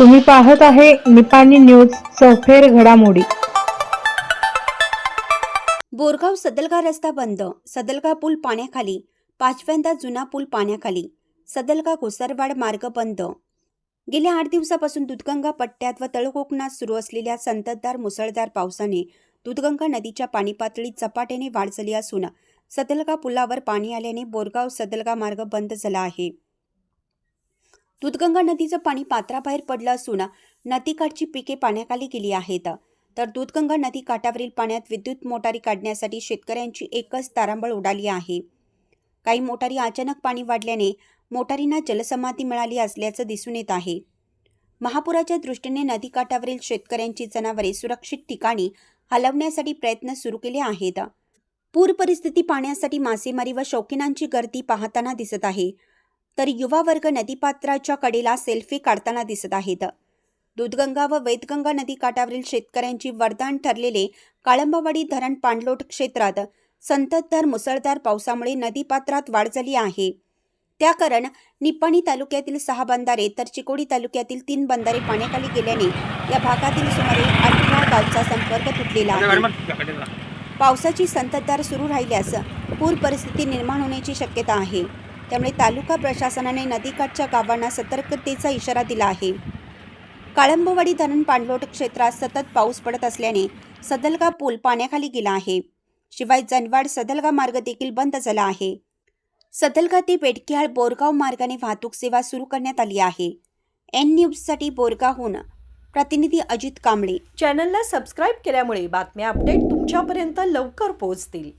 तुम्ही पाहत आहे निपाणी न्यूज सफेर घडामोडी. बोरगाव सदलगा रस्ता बंद सदलगा पूल पाण्याखाली पाचव्यांदा जुना पूल पाण्याखाली सदलगा घोसरवाड मार्ग बंद. गेल्या आठ दिवसापासून दुधगंगा पट्ट्यात व तळकोकणात सुरू असलेल्या संततधार मुसळधार पावसाने दूधगंगा नदीच्या पाणी पातळीत झपाट्याने वाढ झाली असून सदलगा पुलावर पाणी आल्याने बोरगाव सदलगा मार्ग बंद झाला आहे. दूधगंगा नदीचं पाणी पात्राबाहेर पडलं असून नदीकाठची पिके पाण्याखाली गेली आहेत. तर दूधगंगा नदी काठावरील पाण्यात विद्युत मोटारी काढण्यासाठी शेतकऱ्यांची एकच तारांबळ उडाली आहे. काही मोटारी अचानक पाणी वाढल्याने मोटारींना जलसमाधी मिळाली असल्याचं दिसून येत आहे. महापुराच्या दृष्टीने नदीकाठावरील शेतकऱ्यांची जनावरे सुरक्षित ठिकाणी हलवण्यासाठी प्रयत्न सुरू केले आहेत. पूर परिस्थिती पाहण्यासाठी मासेमारी व शौकीनांची गर्दी पाहताना दिसत आहे. तर युवा वर्ग नदीपात्राच्या कडेला सेल्फी काढताना दिसत आहेत. दूधगंगा व वैदगंगा नदी काठावरील शेतकऱ्यांची वरदान ठरलेले काळंबावाडी धरण पाणलोट क्षेत्रात संततधार मुसळधार पावसामुळे नदीपात्रात वाढ झाली आहे. त्या कारण निपाणी तालुक्यातील सहा बंधारे तर चिकोडी तालुक्यातील तीन बंधारे पाण्याखाली गेल्याने या भागातील सुमारे अठरा गावचा संपर्क तुटलेला आहे. पावसाची संततधार सुरू राहिल्यास पूर परिस्थिती निर्माण होण्याची शक्यता आहे. त्यामुळे तालुका प्रशासनाने नदीकाठच्या गावांना सतर्कतेचा इशारा दिला आहे. काळंबवाडी धरण पाणलोट क्षेत्रात सतत पाऊस पडत असल्याने सदलगा पूल पाण्याखाली गेला आहे. शिवाय जनवाड सदलगा मार्ग देखील बंद झाला आहे. सदलगा ते बेडकिहाळ बोरगाव मार्गाने वाहतूक सेवा सुरू करण्यात आली आहे. एन न्यूजसाठी बोरगावहून प्रतिनिधी अजित कांबळे. चॅनलला सबस्क्राईब केल्यामुळे बातम्या अपडेट तुमच्यापर्यंत लवकर पोहोचतील.